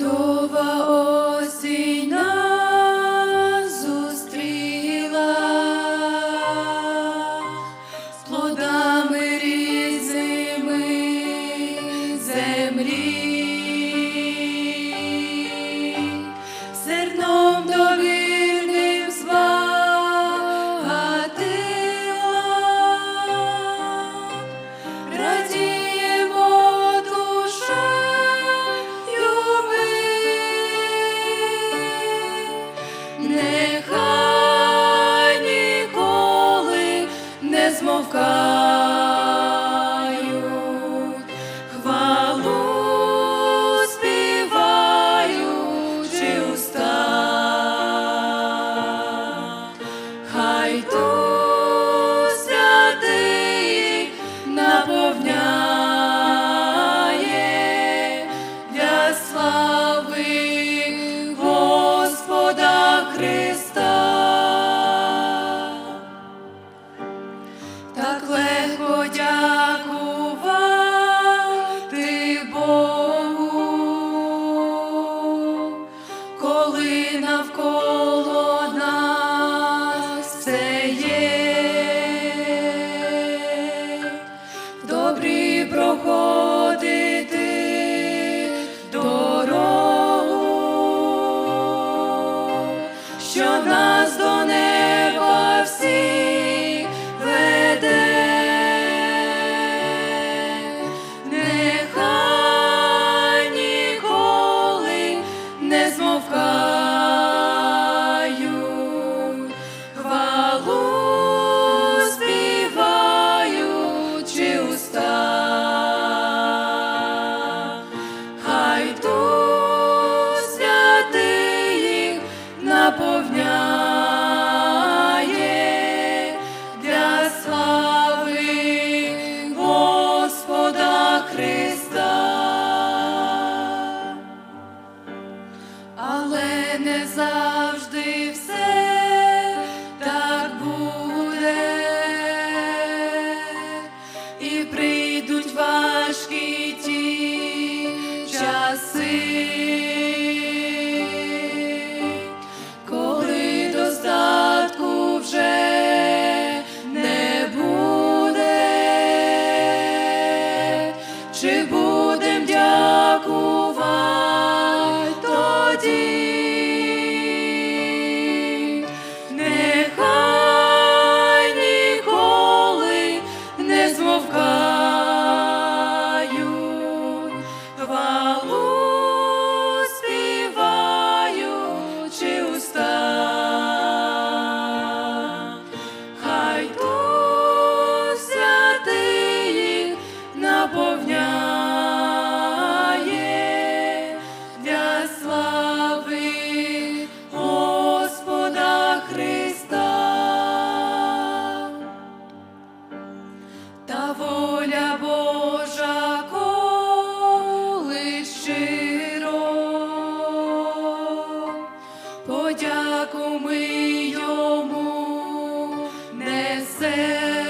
Cristo. of God. так легко. наповняє. 知不 та воля Божа коли щиро, подяку ми йому несемо.